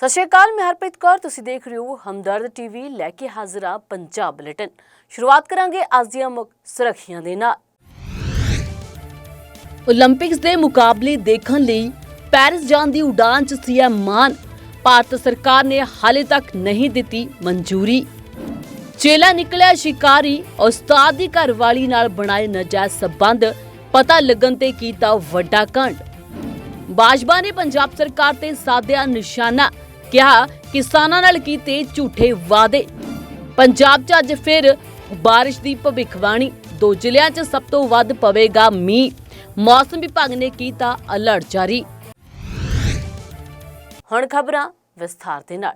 ਸਤਿ ਸ਼੍ਰੀ ਅਕਾਲ, ਮੈਂ ਹਰਪ੍ਰੀਤ ਕੌਰ। ਤੁਸੀਂ ਦੇਖ ਰਹੇ ਹੋ ਹਮਦਰਦ ਟੀਵੀ ਲੈ ਕੇ ਹਾਜ਼ਰਾ ਪੰਜਾਬ ਬੁਲੇਟਿਨ। ਸ਼ੁਰੂਆਤ ਕਰਾਂਗੇ ਅੱਜ ਦੀਆਂ ਮੁੱਖ ਸੁਰੱਖਿਆਂ ਦੇ ਨਾਲ। 올림픽ਸ ਦੇ ਮੁਕਾਬਲੇ ਦੇਖਣ ਲਈ ਪੈਰਿਸ ਜਾਣ ਦੀ ਉਡਾਨ 'ਚ ਸੀਐਮ ਮਾਨ। ਭਾਰਤ ਸਰਕਾਰ ਨੇ ਹਾਲੇ ਤੱਕ ਨਹੀਂ ਦਿੱਤੀ ਮਨਜ਼ੂਰੀ। ਚੇਲਾ ਨਿਕਲਿਆ ਸ਼ਿਕਾਰੀ, ਉਸਤਾਦ ਦੀ ਘਰਵਾਲੀ ਨਾਲ ਬਣਾਏ ਨਜਾਇਜ਼ ਸਬੰਧ। ਪਤਾ ਲੱਗਣ ਤੇ ਕੀਤਾ ਵੱਡਾ ਕਾਂਡ। ਬਾਜਵਾ ਨੇ ਪੰਜਾਬ ਸਰਕਾਰ ਤੇ ਸਾਧਿਆ ਨਿਸ਼ਾਨਾ। ਕਿਹਾ, ਕਿਸਾਨਾਂ ਨਾਲ ਕੀਤੇ ਝੂਠੇ ਵਾਅਦੇ। ਪੰਜਾਬ 'ਚ ਅੱਜ ਫਿਰ ਬਾਰਿਸ਼ ਦੀ ਭਵਿੱਖਬਾਣੀ। ਦੋ ਜ਼ਿਲ੍ਹਿਆਂ 'ਚ ਸਭ ਤੋਂ ਵੱਧ ਪਵੇਗਾ ਮੀਂਹ। ਮੌਸਮ ਵਿਭਾਗ ਨੇ ਕੀਤਾ ਅਲਰਟ ਜਾਰੀ। ਹੁਣ ਖਬਰਾਂ ਵਿਸਥਾਰ ਦੇ ਨਾਲ।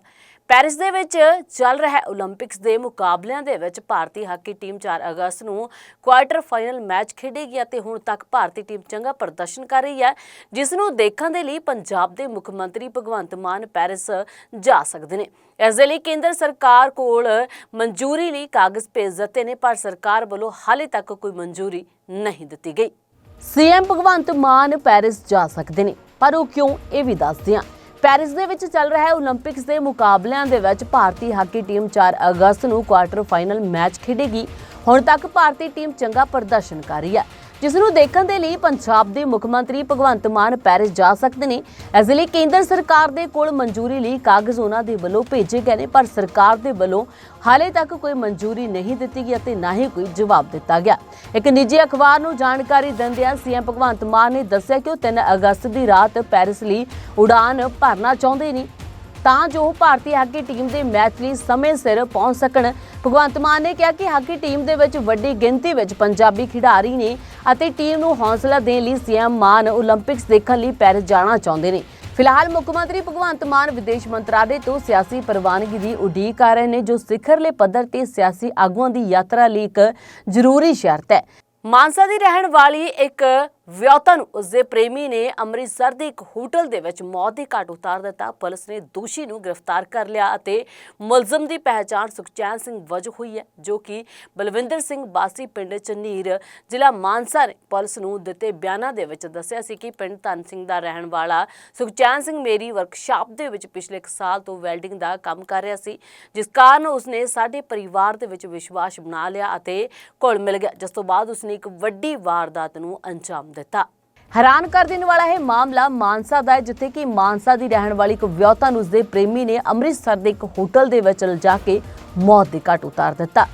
ਪੈਰਿਸ ਦੇ ਵਿੱਚ ਚੱਲ ਰਿਹਾ 올림픽ਸ ਦੇ ਮੁਕਾਬਲਿਆਂ ਦੇ ਵਿੱਚ ਭਾਰਤੀ ਹਾਕੀ ਟੀਮ 4 ਅਗਸਤ ਨੂੰ ਕੁਆਰਟਰ ਫਾਈਨਲ ਮੈਚ ਖੇਡੇਗੀ ਅਤੇ ਹੁਣ ਤੱਕ ਭਾਰਤੀ ਟੀਮ ਚੰਗਾ ਪ੍ਰਦਰਸ਼ਨ ਕਰ ਰਹੀ ਹੈ, ਜਿਸ ਨੂੰ ਦੇਖਣ ਦੇ ਲਈ ਪੰਜਾਬ ਦੇ ਮੁੱਖ ਮੰਤਰੀ ਭਗਵੰਤ ਮਾਨ ਪੈਰਿਸ ਜਾ ਸਕਦੇ ਨੇ। ਇਸ ਦੇ ਲਈ ਕੇਂਦਰ ਸਰਕਾਰ ਕੋਲ ਮਨਜ਼ੂਰੀ ਲਈ ਕਾਗਜ਼ ਭੇਜ ਦਿੱਤੇ ਨੇ, ਪਰ ਸਰਕਾਰ ਵੱਲੋਂ ਹਾਲੇ ਤੱਕ ਕੋਈ ਮਨਜ਼ੂਰੀ ਨਹੀਂ ਦਿੱਤੀ ਗਈ। ਸੀਐਮ ਭਗਵੰਤ ਮਾਨ ਪੈਰਿਸ ਜਾ ਸਕਦੇ ਨੇ, ਪਰ ਉਹ ਕਿਉਂ, ਇਹ ਵੀ ਦੱਸਦੇ ਆ ਪੈਰਿਸ ਦੇ ਵਿੱਚ ਚੱਲ ਰਿਹਾ 올림픽ਸ ਦੇ ਮੁਕਾਬਲਿਆਂ ਦੇ ਵਿੱਚ ਭਾਰਤੀ ਹਾਕੀ ਟੀਮ 4 ਅਗਸਤ ਨੂੰ ਕੁਆਟਰ ਫਾਈਨਲ ਮੈਚ ਖੇਡੇਗੀ। ਹੁਣ ਤੱਕ ਭਾਰਤੀ ਟੀਮ ਚੰਗਾ ਪ੍ਰਦਰਸ਼ਨ ਕਰ ਰਹੀ ਹੈ। ਜਿਸ ਨੂੰ ਦੇਖਣ ਦੇ ਲਈ ਪੰਜਾਬ ਦੇ ਮੁੱਖ ਮੰਤਰੀ ਭਗਵੰਤ ਮਾਨ ਪੈਰਿਸ ਜਾ ਸਕਦੇ ਨੇ। ਇਸ ਲਈ ਕੇਂਦਰ ਸਰਕਾਰ ਦੇ ਕੋਲ ਮਨਜ਼ੂਰੀ ਲਈ ਕਾਗਜ਼ ਉਹਨਾਂ ਦੇ ਵੱਲੋਂ ਭੇਜੇ ਗਏ ਨੇ, ਪਰ ਸਰਕਾਰ ਦੇ ਵੱਲੋਂ ਹਾਲੇ ਤੱਕ ਕੋਈ ਮਨਜ਼ੂਰੀ ਨਹੀਂ ਦਿੱਤੀ ਗਈ ਅਤੇ ਨਾ ਹੀ ਕੋਈ ਜਵਾਬ ਦਿੱਤਾ ਗਿਆ। ਇੱਕ ਨਿੱਜੀ ਅਖਬਾਰ ਨੂੰ ਜਾਣਕਾਰੀ ਦਿੰਦਿਆਂ ਸੀਐਮ ਭਗਵੰਤ ਮਾਨ ਨੇ ਦੱਸਿਆ ਕਿ ਉਹ 3 ਅਗਸਤ ਦੀ ਰਾਤ ਪੈਰਿਸ ਲਈ ਉਡਾਨ ਭਰਨਾ ਚਾਹੁੰਦੇ ਨੇ। ਤਾਂ ਜੋ ਭਾਰਤੀ ਹਾਕੀ ਟੀਮ ਦੇ ਮੈਚ ਲਈ ਸਮੇਂ ਸਿਰ ਪਹੁੰਚ ਸਕਣ। ਭਗਵੰਤ ਮਾਨ ਨੇ ਕਿਹਾ ਕਿ ਹਾਕੀ ਟੀਮ ਦੇ ਵਿੱਚ ਵੱਡੀ ਗਿਣਤੀ ਵਿੱਚ ਪੰਜਾਬੀ ਖਿਡਾਰੀ ਨੇ ਅਤੇ ਟੀਮ ਨੂੰ ਹੌਸਲਾ ਦੇਣ ਲਈ ਸੀਐਮ ਮਾਨ 올림픽ਸ ਦੇਖਣ ਲਈ ਪੈਰਿਸ ਜਾਣਾ ਚਾਹੁੰਦੇ ਨੇ। ਫਿਲਹਾਲ ਮੁੱਖ ਮੰਤਰੀ ਭਗਵੰਤ ਮਾਨ ਵਿਦੇਸ਼ ਮੰਤਰਾਲੇ ਤੋਂ ਸਿਆਸੀ ਪ੍ਰਵਾਨਗੀ ਦੀ ਉਡੀਕ ਕਰ ਰਹੇ ਨੇ, ਜੋ ਸਿਖਰਲੇ ਪੱਧਰ ਤੇ ਸਿਆਸੀ ਆਗੂਆਂ ਦੀ ਯਾਤਰਾ ਲਈ ਇੱਕ ਜ਼ਰੂਰੀ ਸ਼ਰਤ ਹੈ। ਮਾਨਸਾ ਦੀ ਰਹਿਣ ਵਾਲੀ ਇੱਕ ਵਿਆਹੁਤਾ ਨੂੰ ਉਸਦੇ ਪ੍ਰੇਮੀ ਨੇ ਅੰਮ੍ਰਿਤਸਰ ਦੇ ਇੱਕ ਹੋਟਲ ਦੇ ਵਿੱਚ ਮੌਤ ਦੀ ਘਾਟ ਉਤਾਰ ਦਿੱਤਾ। ਪੁਲਿਸ ਨੇ ਦੋਸ਼ੀ ਨੂੰ ਗ੍ਰਿਫਤਾਰ ਕਰ ਲਿਆ ਅਤੇ ਮੁਲਜ਼ਮ ਦੀ ਪਹਿਚਾਣ ਸੁਖਚੈਨ ਸਿੰਘ ਵਜੋਂ ਹੋਈ ਹੈ, ਜੋ ਕਿ ਬਲਵਿੰਦਰ ਸਿੰਘ ਬਾਸੀ ਪਿੰਡ ਚੰਨੀਰ, ਜ਼ਿਲ੍ਹਾ ਮਾਨਸਾ ਨੇ ਪੁਲਿਸ ਨੂੰ ਦਿੱਤੇ ਬਿਆਨਾਂ ਦੇ ਵਿੱਚ ਦੱਸਿਆ ਸੀ ਕਿ ਪਿੰਡ ਧਨ ਸਿੰਘ ਦਾ ਰਹਿਣ ਵਾਲਾ ਸੁਖਚੈਨ ਸਿੰਘ ਮੇਰੀ ਵਰਕਸ਼ਾਪ ਦੇ ਵਿੱਚ ਪਿਛਲੇ ਇੱਕ ਸਾਲ ਤੋਂ ਵੈਲਡਿੰਗ ਦਾ ਕੰਮ ਕਰ ਰਿਹਾ ਸੀ, ਜਿਸ ਕਾਰਨ ਉਸਨੇ ਸਾਡੇ ਪਰਿਵਾਰ ਦੇ ਵਿੱਚ ਵਿਸ਼ਵਾਸ ਬਣਾ ਲਿਆ ਅਤੇ ਘੁਲ ਮਿਲ ਗਿਆ। ਜਿਸ ਤੋਂ ਬਾਅਦ ਉਸਨੇ ਇੱਕ ਵੱਡੀ ਵਾਰਦਾਤ ਨੂੰ ਅੰਜਾਮ ਦਿੱਤਾ। ਹੈਰਾਨ ਕਰ ਦੇਣ ਵਾਲਾ ਇਹ ਮਾਮਲਾ ਮਾਨਸਾ ਦਾ ਹੈ, ਜਿੱਥੇ ਕਿ ਮਾਨਸਾ ਦੀ ਰਹਿਣ ਵਾਲੀ ਇੱਕ ਵਿਆਹੁਤਾ ਨੂੰ ਉਸਦੇ ਪ੍ਰੇਮੀ ਨੇ ਅੰਮ੍ਰਿਤਸਰ ਦੇ ਇੱਕ ਹੋਟਲ ਦੇ ਵਿੱਚ ਲਿਜਾ ਕੇ ਮੌਤ ਦੇ ਘਾਟ ਉਤਾਰ ਦਿੱਤਾ।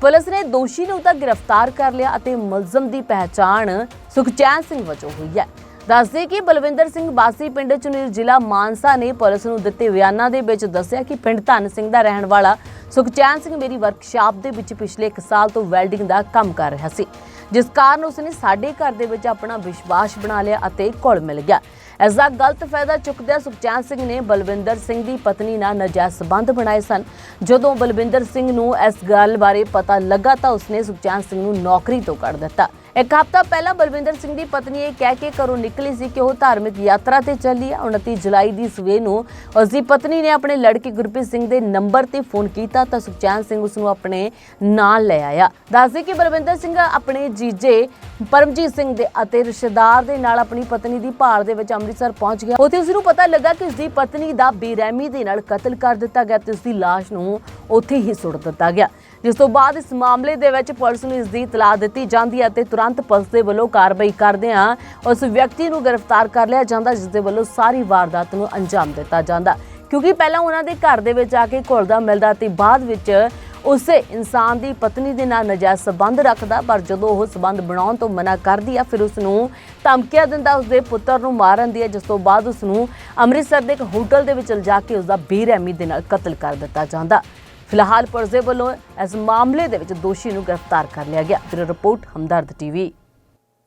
ਪੁਲਿਸ ਨੇ ਦੋਸ਼ੀ ਨੂੰ ਤਾਂ ਗ੍ਰਿਫਤਾਰ ਕਰ ਲਿਆ ਅਤੇ ਮੁਲਜ਼ਮ ਦੀ ਪਹਿਚਾਣ ਸੁਖਚੈਨ ਸਿੰਘ ਵਜੋਂ ਹੋਈ ਹੈ। ਦੱਸਦੇ ਕਿ ਬਲਵਿੰਦਰ ਸਿੰਘ ਬਾਸੀ ਪਿੰਡ ਚੁਨੀਰ ਜ਼ਿਲ੍ਹਾ ਮਾਨਸਾ ਨੇ ਪੁਲਿਸ ਨੂੰ ਦਿੱਤੇ ਬਿਆਨਾਂ ਦੇ ਵਿੱਚ ਦੱਸਿਆ ਕਿ ਪਿੰਡ ਧਨ ਸਿੰਘ ਦਾ ਰਹਿਣ ਵਾਲਾ ਸੁਖਚੈਨ ਸਿੰਘ ਮੇਰੀ ਵਰਕਸ਼ਾਪ ਦੇ ਵਿੱਚ ਪਿਛਲੇ 1 ਸਾਲ ਤੋਂ ਵੈਲਡਿੰਗ ਦਾ ਕੰਮ ਕਰ ਰਿਹਾ ਸੀ, ਜਿਸ ਕਾਰਨ ਉਸਨੇ ਸਾਡੇ ਘਰ ਦੇ ਵਿੱਚ ਆਪਣਾ ਵਿਸ਼ਵਾਸ ਬਣਾ ਲਿਆ ਅਤੇ ਘੁਲ ਮਿਲ ਗਿਆ। ਇਸ ਦਾ ਗਲਤ ਫਾਇਦਾ ਚੁੱਕਦਿਆਂ ਸੁਖਚੈਨ ਸਿੰਘ ਨੇ ਬਲਵਿੰਦਰ ਸਿੰਘ ਦੀ ਪਤਨੀ ਨਾਲ ਨਜਾਇਜ਼ ਸਬੰਧ ਬਣਾਏ ਸਨ। ਜਦੋਂ ਬਲਵਿੰਦਰ ਸਿੰਘ ਨੂੰ ਇਸ ਗੱਲ ਬਾਰੇ ਪਤਾ ਲੱਗਾ ਤਾਂ ਉਸਨੇ ਸੁਖਚੈਨ ਸਿੰਘ ਨੂੰ ਨੌਕਰੀ ਤੋਂ ਕੱਢ ਦਿੱਤਾ। ਇੱਕ ਹਫ਼ਤਾ ਪਹਿਲਾਂ ਬਲਵਿੰਦਰ ਸਿੰਘ ਦੀ ਪਤਨੀ ਇਹ ਕਹਿ ਕੇ ਘਰੋਂ ਨਿਕਲੀ ਸੀ ਕਿ ਉਹ ਧਾਰਮਿਕ ਯਾਤਰਾ ਤੇ ਚੱਲੀ ਆ। 29 ਜੁਲਾਈ ਦੀ ਸਵੇਰ ਨੂੰ ਉਸ ਦੀ ਪਤਨੀ ਨੇ ਆਪਣੇ ਲੜਕੇ ਗੁਰਪ੍ਰੀਤ ਸਿੰਘ ਦੇ ਨੰਬਰ ਤੇ ਫੋਨ ਕੀਤਾ ਤਾਂ ਸੁਖਚੈਨ ਸਿੰਘ ਉਸ ਨੂੰ ਆਪਣੇ ਨਾਲ ਲੈ ਆਇਆ। ਦੱਸਦੇ ਕਿ ਬਲਵਿੰਦਰ ਸਿੰਘ ਆਪਣੇ ਜੀਜੇ ਪਰਮਜੀਤ ਸਿੰਘ ਦੇ ਅਤੇ ਰਿਸ਼ਤੇਦਾਰ ਦੇ ਨਾਲ ਆਪਣੀ ਪਤਨੀ ਦੀ ਭਾਲ ਦੇ ਵਿੱਚ ਅੰਮ੍ਰਿਤਸਰ ਪਹੁੰਚ ਗਿਆ। ਉੱਥੇ ਉਸ ਨੂੰ ਪਤਾ ਲੱਗਾ ਕਿ ਉਸ ਦੀ ਪਤਨੀ ਦਾ ਬੇਰਹਿਮੀ ਦੇ ਨਾਲ ਕਤਲ ਕਰ ਦਿੱਤਾ ਗਿਆ ਤੇ ਉਸ ਦੀ ਲਾਸ਼ ਨੂੰ ਉੱਥੇ ਹੀ ਸੁੱਟ ਦਿੱਤਾ ਗਿਆ। ਜਿਸ ਤੋਂ ਬਾਅਦ ਇਸ ਮਾਮਲੇ ਦੇ ਵਿੱਚ ਪੁਲਿਸ ਨੂੰ ਇਸ ਦੀ ਇਤਲਾਹ ਦਿੱਤੀ ਜਾਂਦੀ ਹੈ ਅਤੇ ਤੁਰੰਤ ਪੁਲਿਸ ਦੇ ਵੱਲੋਂ ਕਾਰਵਾਈ ਕਰਦਿਆਂ ਉਸ ਵਿਅਕਤੀ ਨੂੰ ਗ੍ਰਿਫਤਾਰ ਕਰ ਲਿਆ ਜਾਂਦਾ, ਜਿਸ ਦੇ ਵੱਲੋਂ ਸਾਰੀ ਵਾਰਦਾਤ ਨੂੰ ਅੰਜਾਮ ਦਿੱਤਾ ਜਾਂਦਾ। ਕਿਉਂਕਿ ਪਹਿਲਾਂ ਉਹਨਾਂ ਦੇ ਘਰ ਦੇ ਵਿੱਚ ਆ ਕੇ ਘੁਲਦਾ ਮਿਲਦਾ ਤੇ ਬਾਅਦ ਵਿੱਚ ਉਸੇ ਇਨਸਾਨ ਦੀ ਪਤਨੀ ਦੇ ਨਾਲ ਨਜਾਇਜ਼ ਸਬੰਧ ਰੱਖਦਾ, ਪਰ ਜਦੋਂ ਉਹ ਸਬੰਧ ਬਣਾਉਣ ਤੋਂ ਮਨਾ ਕਰਦੀ ਆ, ਫਿਰ ਉਸ ਨੂੰ ਧਮਕੀਆਂ ਦਿੰਦਾ, ਉਸ ਦੇ ਪੁੱਤਰ ਨੂੰ ਮਾਰਨ ਦੀ ਹੈ ਜਿਸ ਤੋਂ ਬਾਅਦ ਉਸ ਨੂੰ ਅੰਮ੍ਰਿਤਸਰ ਦੇ ਇੱਕ ਹੋਟਲ ਦੇ ਵਿੱਚ ਲਿਜਾ ਕੇ ਉਸ ਦਾ ਬੇਰਹਿਮੀ ਦੇ ਨਾਲ ਕਤਲ ਕਰ ਦਿੱਤਾ ਜਾਂਦਾ। ਫਿਲਹਾਲ ਪੁਲਿਸ ਵੱਲੋਂ ਇਸ ਮਾਮਲੇ ਦੇ ਵਿੱਚ ਦੋਸ਼ੀ ਨੂੰ ਗ੍ਰਿਫਤਾਰ ਕਰ ਲਿਆ ਗਿਆ। ਫਿਰ ਰਿਪੋਰਟ, ਹਮਦਰਦ ਟੀਵੀ।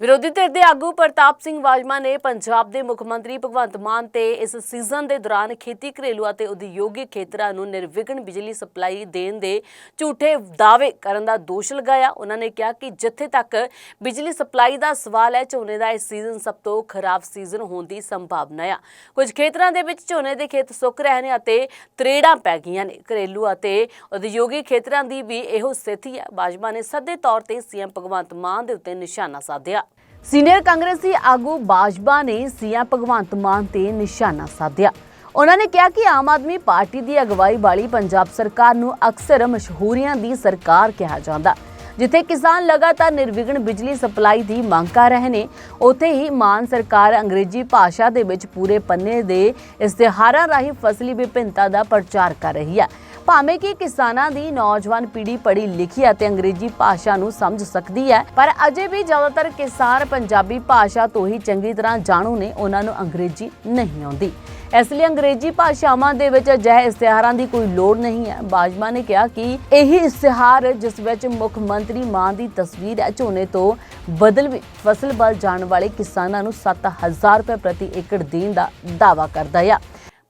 ਵਿਰੋਧੀ ਧਿਰ ਦੇ ਆਗੂ ਪ੍ਰਤਾਪ ਸਿੰਘ ਵਾਜਮਾ ਨੇ ਪੰਜਾਬ ਦੇ ਮੁੱਖ ਮੰਤਰੀ ਭਗਵੰਤ ਮਾਨ ਤੇ ਇਸ ਸੀਜ਼ਨ ਦੇ ਦੌਰਾਨ ਖੇਤੀ ਘਰੇਲੂ ਅਤੇ ਉਦਯੋਗਿਕ ਖੇਤਰਾਂ ਨੂੰ ਨਿਰਵਿਘਨ ਬਿਜਲੀ ਸਪਲਾਈ ਦੇਣ ਦੇ ਝੂਠੇ ਦਾਅਵੇ ਕਰਨ ਦਾ ਦੋਸ਼ ਲਗਾਇਆ। ਉਹਨਾਂ ਨੇ ਕਿਹਾ ਕਿ ਜਿੱਥੇ ਤੱਕ ਬਿਜਲੀ ਸਪਲਾਈ ਦਾ ਸਵਾਲ ਹੈ, ਝੋਨੇ ਦਾ ਇਸ ਸੀਜ਼ਨ ਸਭ ਤੋਂ ਖਰਾਬ ਸੀਜ਼ਨ ਹੋਣ ਦੀ ਸੰਭਾਵਨਾ ਆ। ਕੁਝ ਖੇਤਰਾਂ ਦੇ ਵਿੱਚ ਝੋਨੇ ਦੇ ਖੇਤ ਸੁੱਕ ਰਹੇ ਨੇ ਅਤੇ ਤਰੇੜਾਂ ਪੈ ਗਈਆਂ ਨੇ। ਘਰੇਲੂ ਅਤੇ ਉਦਯੋਗਿਕ ਖੇਤਰਾਂ ਦੀ ਵੀ ਇਹੋ ਸਥਿਤੀ ਹੈ। ਬਾਜਵਾ ਨੇ ਸੱਦੇ ਤੌਰ ਤੇ ਸੀਐਮ ਭਗਵੰਤ ਮਾਨ ਦੇ ਉੱਤੇ ਨਿਸ਼ਾਨਾ ਸਾਧਿਆ। ਸੀਨੀਅਰ ਕਾਂਗਰਸੀ ਆਗੂ ਬਾਜਵਾ ਨੇ ਸੀਐਮ ਭਗਵੰਤ ਮਾਨ ਤੇ ਨਿਸ਼ਾਨਾ ਸਾਧਿਆ। ਉਹਨਾਂ ਨੇ ਕਿਹਾ ਕਿ ਆਮ ਆਦਮੀ ਪਾਰਟੀ ਦੀ ਅਗਵਾਈ ਵਾਲੀ ਪੰਜਾਬ ਸਰਕਾਰ ਨੂੰ ਅਕਸਰ ਮਸ਼ਹੂਰੀਆਂ ਦੀ ਸਰਕਾਰ ਕਿਹਾ ਜਾਂਦਾ। ਜਿੱਥੇ ਕਿਸਾਨ ਲਗਾਤਾਰ ਨਿਰਵਿਘਨ ਬਿਜਲੀ ਸਪਲਾਈ ਦੀ ਮੰਗ ਕਰ ਰਹੇ ਨੇ, ਉੱਥੇ ਹੀ ਮਾਨ ਸਰਕਾਰ ਅੰਗਰੇਜ਼ੀ ਭਾਸ਼ਾ ਦੇ ਵਿੱਚ ਪੂਰੇ ਪੰਨੇ ਦੇ ਇਸ਼ਤਿਹਾਰਾਂ ਰਾਹੀਂ ਫਸਲੀ ਵਿਭਿੰਨਤਾ ਦਾ ਪ੍ਰਚਾਰ ਕਰ ਰਹੀ ਹੈ। ਭਾਵੇਂ ਕਿ ਕਿਸਾਨਾਂ ਦੀ ਨੌਜਵਾਨ ਪੀੜ੍ਹੀ ਪੜ੍ਹੀ ਲਿਖੀ ਅਤੇ ਅੰਗਰੇਜ਼ੀ ਭਾਸ਼ਾ ਨੂੰ ਸਮਝ ਸਕਦੀ ਹੈ, ਪਰ ਅਜੇ ਵੀ ਜ਼ਿਆਦਾਤਰ ਕਿਸਾਨ ਪੰਜਾਬੀ ਭਾਸ਼ਾ ਤੋਂ ਹੀ ਚੰਗੀ ਤਰ੍ਹਾਂ ਜਾਣੂ ਨੇ, ਉਹਨਾਂ ਨੂੰ ਅੰਗਰੇਜ਼ੀ ਨਹੀਂ ਆਉਂਦੀ। ਇਸ ਲਈ ਅੰਗਰੇਜ਼ੀ ਭਾਸ਼ਾਵਾਂ ਦੇ ਵਿੱਚ ਅਜਿਹੇ ਇਸ਼ਤਿਹਾਰਾਂ ਦੀ ਕੋਈ ਲੋੜ ਨਹੀਂ ਹੈ। ਬਾਜਵਾ ਨੇ ਕਿਹਾ ਕਿ ਇਹੀ ਇਸ਼ਤਿਹਾਰ ਜਿਸ ਵਿੱਚ ਮੁੱਖ ਮੰਤਰੀ ਮਾਨ ਦੀ ਤਸਵੀਰ ਹੈ, ਝੋਨੇ ਤੋਂ ਬਦਲ ਵੀ ਫਸਲ ਬਲ ਜਾਣ ਵਾਲੇ ਕਿਸਾਨਾਂ ਨੂੰ 7000 ਰੁਪਏ ਪ੍ਰਤੀ ਏਕੜ ਦੇਣ ਦਾ ਦਾਅਵਾ ਕਰਦਾ ਹੈ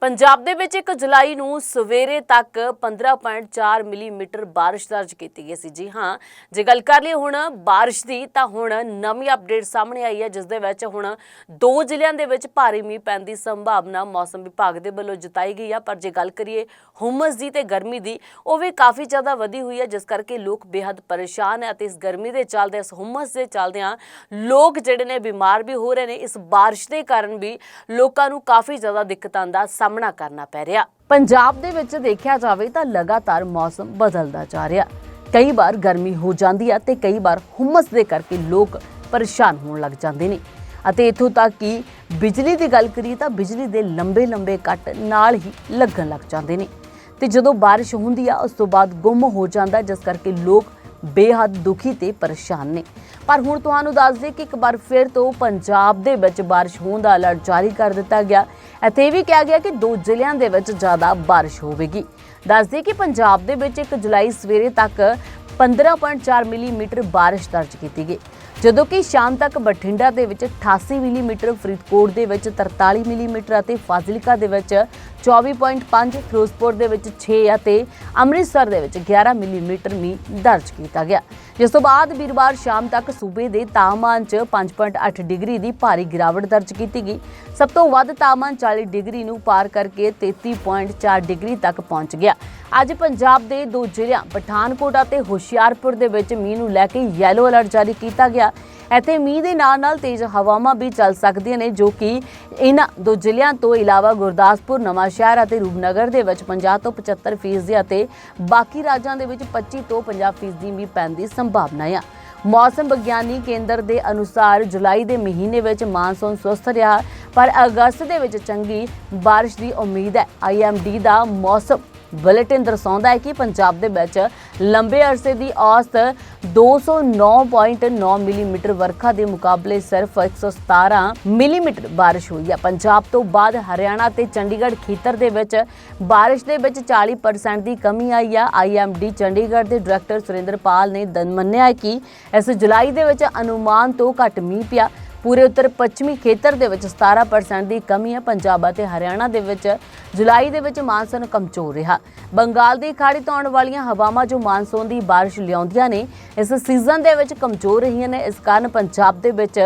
ਪੰਜਾਬ ਦੇ ਵਿੱਚ 1 ਜੁਲਾਈ ਨੂੰ ਸਵੇਰੇ ਤੱਕ 15.4 ਮਿਲੀਮੀਟਰ ਬਾਰਿਸ਼ ਦਰਜ ਕੀਤੀ ਗਈ ਸੀ। ਜੀ ਹਾਂ, ਜੇ ਗੱਲ ਕਰ ਲਈ ਹੁਣ ਬਾਰਿਸ਼ ਦੀ, ਤਾਂ ਹੁਣ ਨਵੀਂ ਅਪਡੇਟ ਸਾਹਮਣੇ ਆਈ ਹੈ, ਜਿਸ ਦੇ ਵਿੱਚ ਹੁਣ ਦੋ ਜ਼ਿਲ੍ਹਿਆਂ ਦੇ ਵਿੱਚ ਭਾਰੀ ਮੀਂਹ ਪੈਣ ਦੀ ਸੰਭਾਵਨਾ ਮੌਸਮ ਵਿਭਾਗ ਦੇ ਵੱਲੋਂ ਜਤਾਈ ਗਈ ਹੈ ਪਰ ਜੇ ਗੱਲ ਕਰੀਏ ਹੁਮਸ ਦੀ ਤੇ ਗਰਮੀ ਦੀ, ਉਹ ਵੀ ਕਾਫੀ ਜ਼ਿਆਦਾ ਵਧੀ ਹੋਈ ਹੈ, ਜਿਸ ਕਰਕੇ ਲੋਕ ਬੇहद ਪਰੇਸ਼ਾਨ ਹੈ ਅਤੇ ਇਸ ਗਰਮੀ ਦੇ ਚੱਲਦੇ, ਇਸ ਹੁਮਸ ਦੇ ਚੱਲਦਿਆਂ ਲੋਕ ਜਿਹੜੇ ਨੇ ਬਿਮਾਰ ਵੀ ਹੋ ਰਹੇ ਨੇ। ਇਸ ਬਾਰਿਸ਼ ਦੇ ਕਾਰਨ ਵੀ ਲੋਕਾਂ ਨੂੰ ਕਾਫੀ ਜ਼ਿਆਦਾ ਦਿੱਕਤਾਂ ਦਾ ਸਾਹਮਣਾ ਕਰਨਾ ਪੈ ਰਿਹਾ। ਪੰਜਾਬ ਦੇ ਵਿੱਚ ਦੇਖਿਆ ਜਾਵੇ ਤਾਂ ਲਗਾਤਾਰ ਮੌਸਮ ਬਦਲਦਾ ਜਾ ਰਿਹਾ। ਕਈ ਵਾਰ ਗਰਮੀ ਹੋ ਜਾਂਦੀ ਹੈ ਤੇ ਕਈ ਵਾਰ ਹੁਮਸ ਦੇ ਕਰਕੇ ਲੋਕ ਪਰੇਸ਼ਾਨ ਹੋਣ ਲੱਗ ਜਾਂਦੇ ਨੇ। ਅਤੇ ਇਥੋਂ ਤੱਕ ਕਿ ਬਿਜਲੀ ਦੀ ਗੱਲ ਕਰੀਏ ਤਾਂ ਬਿਜਲੀ ਦੇ ਲੰਬੇ ਲੰਬੇ ਕੱਟ ਨਾਲ ਹੀ ਲੱਗਣ ਲੱਗ ਜਾਂਦੇ ਨੇ। ਤੇ ਜਦੋਂ ਬਾਰਿਸ਼ ਹੁੰਦੀ ਆ, ਉਸ ਤੋਂ ਬਾਅਦ ਗੁੰਮ ਹੋ ਜਾਂਦਾ ਜਿਸ ਕਰਕੇ ਲੋਕ ਬੇਹੱਦ ਦੁਖੀ ਤੇ ਪਰੇਸ਼ਾਨ ਨੇ। ਪਰ ਹੁਣ ਤੁਹਾਨੂੰ ਦੱਸ ਦੇ ਕਿ ਇੱਕ ਵਾਰ ਫਿਰ ਤੋਂ ਪੰਜਾਬ ਦੇ ਵਿੱਚ ਬਾਰਿਸ਼ ਹੋਣ ਦਾ ਅਲਰਟ ਜਾਰੀ ਕਰ ਦਿੱਤਾ ਗਿਆ। ਇੱਥੇ ਇਹ ਵੀ ਕਿਹਾ ਗਿਆ ਕਿ ਦੋ ਜ਼ਿਲ੍ਹਿਆਂ ਦੇ ਵਿੱਚ ਜ਼ਿਆਦਾ ਬਾਰਿਸ਼ ਹੋਵੇਗੀ। ਦੱਸ ਦੇ ਕਿ ਪੰਜਾਬ ਦੇ ਵਿੱਚ 1 ਜੁਲਾਈ ਸਵੇਰੇ ਤੱਕ 15.4 ਮਿਲੀਮੀਟਰ ਬਾਰਿਸ਼ ਦਰਜ ਕੀਤੀ ਗਈ। ਜਦੋਂ ਕਿ ਸ਼ਾਮ ਤੱਕ ਬਠਿੰਡਾ ਦੇ ਵਿੱਚ 88 ਮਿਲੀਮੀਟਰ, ਫਰੀਦਕੋਟ ਦੇ ਵਿੱਚ 43 ਮਿਲੀਮੀਟਰ ਅਤੇ ਫਾਜ਼ਿਲਕਾ ਦੇ ਵਿੱਚ 24.5 ਫਿਰੋਜ਼ਪੁਰ ਦੇ ਵਿੱਚ 6 ਅਤੇ ਅੰਮ੍ਰਿਤਸਰ ਦੇ ਵਿੱਚ 11 ਮਿਲੀਮੀਟਰ ਮੀਂਹ ਦਰਜ ਕੀਤਾ ਗਿਆ। ਜਿਸ ਤੋਂ ਬਾਅਦ ਵੀਰਵਾਰ ਸ਼ਾਮ ਤੱਕ ਸੂਬੇ ਦੇ ਤਾਪਮਾਨ 'ਚ 5.8 ਡਿਗਰੀ ਦੀ ਭਾਰੀ ਗਿਰਾਵਟ ਦਰਜ ਕੀਤੀ ਗਈ। ਸਭ ਤੋਂ ਵੱਧ ਤਾਪਮਾਨ 40 ਡਿਗਰੀ ਨੂੰ ਪਾਰ ਕਰਕੇ 33.4 ਡਿਗਰੀ ਤੱਕ ਪਹੁੰਚ ਗਿਆ। ਅੱਜ ਪੰਜਾਬ ਦੇ ਦੋ ਜ਼ਿਲ੍ਹਿਆਂ, ਪਠਾਨਕੋਟ ਅਤੇ ਹੁਸ਼ਿਆਰਪੁਰ ਦੇ ਵਿੱਚ ਮੀਂਹ ਨੂੰ ਲੈ ਕੇ ਯੈਲੋ ਅਲਰਟ ਜਾਰੀ ਕੀਤਾ ਗਿਆ। ਇੱਥੇ ਮੀਂਹ ਦੇ ਨਾਲ ਨਾਲ ਤੇਜ਼ ਹਵਾਵਾਂ ਵੀ ਚੱਲ ਸਕਦੀਆਂ ਨੇ, ਜੋ ਕਿ ਇਹਨਾਂ ਦੋ ਜ਼ਿਲ੍ਹਿਆਂ ਤੋਂ ਇਲਾਵਾ ਗੁਰਦਾਸਪੁਰ, ਨਵਾਂ ਸ਼ਹਿਰ ਅਤੇ ਰੂਪਨਗਰ ਦੇ ਵਿੱਚ 50 ਤੋਂ 75 ਫੀਸਦੀ ਅਤੇ ਬਾਕੀ ਰਾਜਾਂ ਦੇ ਵਿੱਚ 25 ਤੋਂ 50 ਫੀਸਦੀ ਮੀਂਹ ਪੈਣ ਦੀ ਸੰਭਾਵਨਾ ਹੈ ਮੌਸਮ ਵਿਗਿਆਨੀ ਕੇਂਦਰ ਦੇ ਅਨੁਸਾਰ ਜੁਲਾਈ ਦੇ ਮਹੀਨੇ ਵਿੱਚ ਮਾਨਸੂਨ ਸੁਸਤ ਰਿਹਾ, ਪਰ ਅਗਸਤ ਦੇ ਵਿੱਚ ਚੰਗੀ ਬਾਰਿਸ਼ ਦੀ ਉਮੀਦ ਹੈ। ਆਈਐਮਡੀ ਦਾ ਮੌਸਮ ਬੁਲੇਟਿਨ ਦਰਸਾਉਂਦਾ ਹੈ ਕਿ ਪੰਜਾਬ ਦੇ ਵਿੱਚ ਲੰਬੇ ਅਰਸੇ ਦੀ ਔਸਤ 209.9 ਮਿਲੀਮੀਟਰ ਵਰਖਾ ਦੇ ਮੁਕਾਬਲੇ ਸਿਰਫ 117 ਮਿਲੀਮੀਟਰ ਬਾਰਿਸ਼ ਹੋਈ ਹੈ। ਪੰਜਾਬ ਤੋਂ ਬਾਅਦ ਹਰਿਆਣਾ ਤੇ ਚੰਡੀਗੜ੍ਹ ਖੇਤਰ ਦੇ ਵਿੱਚ ਬਾਰਿਸ਼ ਦੇ ਵਿੱਚ 40% ਦੀ ਕਮੀ ਆਈ ਹੈ ਆਈਐਮਡੀ ਚੰਡੀਗੜ੍ਹ ਦੇ ਡਾਇਰੈਕਟਰ ਸੁਰਿੰਦਰਪਾਲ ਨੇ ਦਨ ਮੰਨਿਆ ਹੈ ਕਿ ਇਸ ਜੁਲਾਈ ਦੇ ਵਿੱਚ ਅਨੁਮਾਨ ਤੋਂ ਘੱਟ ਮੀਂਹ ਪਿਆ। ਪੂਰੇ ਉੱਤਰ ਪੱਛਮੀ ਖੇਤਰ ਦੇ ਵਿੱਚ 17% ਦੀ ਕਮੀ ਹੈ। ਪੰਜਾਬ ਅਤੇ ਹਰਿਆਣਾ ਦੇ ਵਿੱਚ ਜੁਲਾਈ ਦੇ ਵਿੱਚ ਮਾਨਸੂਨ ਕਮਜ਼ੋਰ ਰਿਹਾ। ਬੰਗਾਲ ਦੀ ਖਾੜੀ ਤੋਂ ਆਉਣ ਵਾਲੀਆਂ ਹਵਾਵਾਂ ਜੋ ਮਾਨਸੂਨ ਦੀ ਬਾਰਿਸ਼ ਲਿਆਉਂਦੀਆਂ ਨੇ, ਇਸ ਸੀਜ਼ਨ ਦੇ ਵਿੱਚ ਕਮਜ਼ੋਰ ਰਹੀਆਂ ਨੇ। ਇਸ ਕਾਰਨ ਪੰਜਾਬ ਦੇ ਵਿੱਚ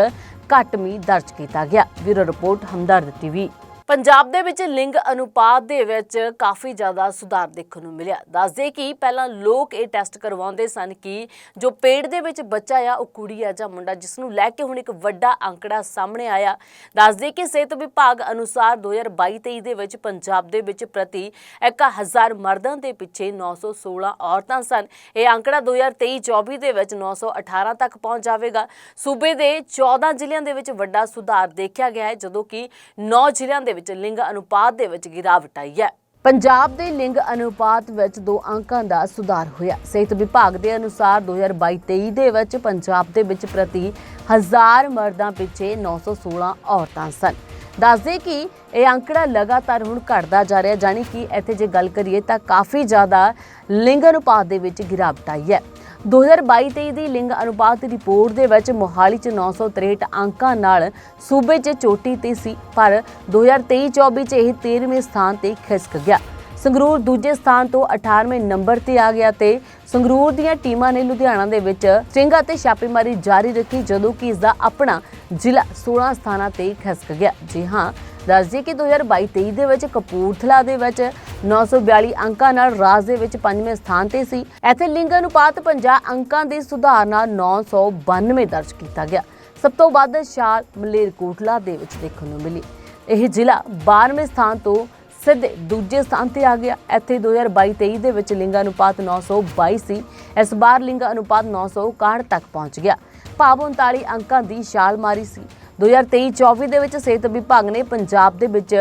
ਘੱਟ ਮੀਂਹ ਦਰਜ ਕੀਤਾ ਗਿਆ। Bureau report, Hamdard TV Punjab ਦੇ ਵਿੱਚ ਲਿੰਗ ਅਨੁਪਾਤ ਦੇ ਵਿੱਚ ਕਾਫੀ ਜ਼ਿਆਦਾ ਸੁਧਾਰ ਦੇਖਣ ਨੂੰ ਮਿਲਿਆ। ਦੱਸਦੇ ਕਿ ਪਹਿਲਾਂ ਲੋਕ ਇਹ ਟੈਸਟ ਕਰਵਾਉਂਦੇ ਸਨ ਕਿ ਜੋ ਪੇਟ ਦੇ ਵਿੱਚ ਬੱਚਾ ਆ, ਉਹ ਕੁੜੀ ਆ ਜਾਂ ਮੁੰਡਾ ਜਿਸ ਨੂੰ ਲੈ ਕੇ ਹੁਣ ਇੱਕ ਵੱਡਾ ਅੰਕੜਾ ਸਾਹਮਣੇ ਆਇਆ। ਦੱਸਦੇ ਕਿ ਸਿਹਤ ਵਿਭਾਗ ਅਨੁਸਾਰ 2022-23 ਦੇ ਵਿੱਚ ਪੰਜਾਬ ਦੇ ਵਿੱਚ ਪ੍ਰਤੀ 1000 ਮਰਦਾਂ ਦੇ ਪਿੱਛੇ 916 ਔਰਤਾਂ ਸਨ। ਇਹ ਅੰਕੜਾ 2023-24 ਦੇ ਵਿੱਚ 918 ਤੱਕ ਪਹੁੰਚ ਜਾਵੇਗਾ। ਸੂਬੇ ਦੇ 14 ਜ਼ਿਲ੍ਹਿਆਂ ਦੇ ਵਿੱਚ ਵੱਡਾ ਸੁਧਾਰ ਦੇਖਿਆ ਗਿਆ ਹੈ, ਜਦੋਂ ਕਿ 9 ਜ਼ਿਲ੍ਹਿਆਂ ਦੇ ਵਿੱਚ ਲਿੰਗ ਅਨੁਪਾਤ ਦੇ ਵਿੱਚ ਗਿਰਾਵਟ ਆਈ ਹੈ। ਪੰਜਾਬ ਦੇ ਲਿੰਗ ਅਨੁਪਾਤ ਵਿੱਚ ਦੋ ਅੰਕਾਂ ਦਾ ਸੁਧਾਰ ਹੋਇਆ। ਸਿਹਤ ਵਿਭਾਗ ਦੇ ਅਨੁਸਾਰ 2022-23 ਦੇ ਵਿੱਚ ਪੰਜਾਬ ਦੇ ਵਿੱਚ ਪ੍ਰਤੀ ਹਜ਼ਾਰ ਮਰਦਾਂ ਪਿੱਛੇ 916 ਔਰਤਾਂ ਸਨ। ਦੱਸਦੇ ਕਿ ਇਹ ਅੰਕੜਾ ਲਗਾਤਾਰ ਹੁਣ ਘਟਦਾ ਜਾ ਰਿਹਾ ਜਾਨੀ ਕਿ ਇੱਥੇ ਜੇ ਗੱਲ ਕਰੀਏ ਤਾਂ ਕਾਫੀ ਜ਼ਿਆਦਾ ਲਿੰਗ ਅਨੁਪਾਤ ਦੇ ਵਿੱਚ ਗਿਰਾਵਟ ਆਈ ਹੈ। 2022-23 ਦੀ ਲਿੰਗ ਅਨੁਪਾਤ ਰਿਪੋਰਟ ਦੇ ਵਿੱਚ ਮੋਹਾਲੀ 'ਚ 963 ਅੰਕਾਂ ਨਾਲ ਸੂਬੇ 'ਚ ਚੋਟੀ ਤੇ ਸੀ, ਪਰ 2023-24 'ਚ ਇਹ 13ਵੇਂ ਸਥਾਨ ਤੇ ਖਿਸਕ ਗਿਆ। ਸੰਗਰੂਰ ਦੂਜੇ ਸਥਾਨ ਤੋਂ 18ਵੇਂ ਨੰਬਰ ਤੇ ਆ ਗਿਆ ਤੇ ਸੰਗਰੂਰ ਦੀਆਂ ਟੀਮਾਂ ਨੇ ਲੁਧਿਆਣਾ ਦੇ ਵਿੱਚ ਸਟ੍ਰਿੰਗ ਅਤੇ ਛਾਪੇਮਾਰੀ ਜਾਰੀ ਰੱਖੀ, ਜਦੋਂ ਕਿ ਇਸ ਦਾ ਆਪਣਾ ਜ਼ਿਲ੍ਹਾ 16 ਸਥਾਨਾਂ ਤੇ ਖਿਸਕ ਗਿਆ। ਜੀ ਹਾਂ, ਦੱਸ ਦਈਏ ਕਿ 2022-23 ਦੇ ਵਿੱਚ ਕਪੂਰਥਲਾ ਦੇ ਵਿੱਚ 942 ਅੰਕਾਂ ਨਾਲ ਰਾਜ ਦੇ ਵਿੱਚ ਪੰਜਵੇਂ ਸਥਾਨ ਤੇ ਸੀ। ਇੱਥੇ ਲਿੰਗ ਅਨੁਪਾਤ 50 ਅੰਕਾਂ ਦੇ ਸੁਧਾਰ ਨਾਲ 992 ਦਰਜ ਕੀਤਾ ਗਿਆ। ਸਭ ਤੋਂ ਵੱਧ ਛਾਲ ਮਲੇਰਕੋਟਲਾ ਦੇ ਵਿੱਚ ਦੇਖਣ ਨੂੰ ਮਿਲੀ। ਇਹ ਜ਼ਿਲ੍ਹਾ 12ਵੇਂ ਸਥਾਨ ਤੋਂ ਸਿੱਧੇ ਦੂਜੇ ਸਥਾਨ ਤੇ ਆ ਗਿਆ। ਇੱਥੇ 2022-23 ਦੇ ਵਿੱਚ ਲਿੰਗ ਅਨੁਪਾਤ 922 ਸੀ। ਇਸ ਬਾਰ ਲਿੰਗ ਅਨੁਪਾਤ 961 ਤੱਕ ਪਹੁੰਚ ਗਿਆ। ਭਾਵ 39 ਅੰਕਾਂ ਦੀ ਛਾਲ ਮਾਰੀ ਸੀ। 2023-24 ਦੇ ਵਿੱਚ ਸਿਹਤ ਵਿਭਾਗ ਨੇ ਪੰਜਾਬ ਦੇ ਵਿੱਚ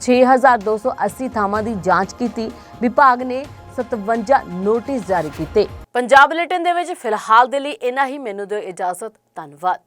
6280 ਥਾਵਾਂ ਦੀ ਜਾਂਚ ਕੀਤੀ। ਵਿਭਾਗ ਨੇ 57 ਨੋਟਿਸ ਜਾਰੀ ਕੀਤੇ। ਪੰਜਾਬ ਬੁਲੇਟਿਨ ਦੇ ਵਿੱਚ ਫਿਲਹਾਲ ਦੇ ਲਈ ਇਨਾ ਹੀ। ਮੈਨੂੰ ਦਿਓ ਇਜਾਜ਼ਤ। ਧੰਨਵਾਦ।